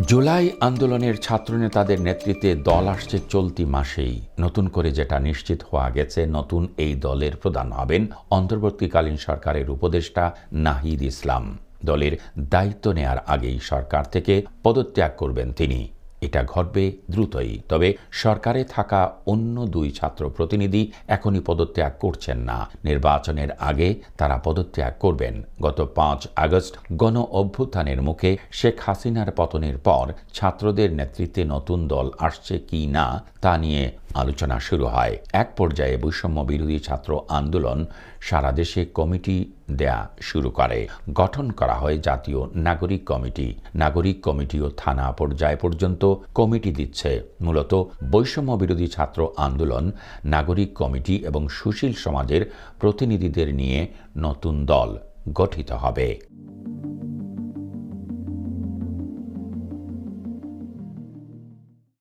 জুলাই আন্দোলনের ছাত্রনেতাদের নেতৃত্বে দল আসছে চলতি মাসেই। নতুন করে যেটা নিশ্চিত হওয়া গেছে, নতুন এই দলের প্রধান হবেন অন্তর্বর্তীকালীন সরকারের উপদেষ্টা নাহিদ ইসলাম। দলের দায়িত্ব নেয়ার আগেই সরকার থেকে পদত্যাগ করবেন তিনি। এটা ঘটবে দ্রুতই। তবে সরকারে থাকা অন্য দুই ছাত্র প্রতিনিধি এখনই পদত্যাগ করছেন না। নির্বাচনের আগে তারা পদত্যাগ করবেন। গত পাঁচ আগস্ট গণ অভ্যুত্থানের মুখে শেখ হাসিনার পতনের পর ছাত্রদের নেতৃত্বে নতুন দল আসছে কি না তা নিয়ে আলোচনা শুরু হয়। এক পর্যায়ে বৈষম্য বিরোধী ছাত্র আন্দোলন সারা দেশে কমিটি দেয়া শুরু করে। গঠন করা হয় জাতীয় নাগরিক কমিটি। নাগরিক কমিটি ও থানা পর্যায় পর্যন্ত কমিটি দিচ্ছে। মূলত বৈষম্য বিরোধী ছাত্র আন্দোলন, নাগরিক কমিটি এবং সুশীল সমাজের প্রতিনিধিদের নিয়ে নতুন দল গঠিত হবে।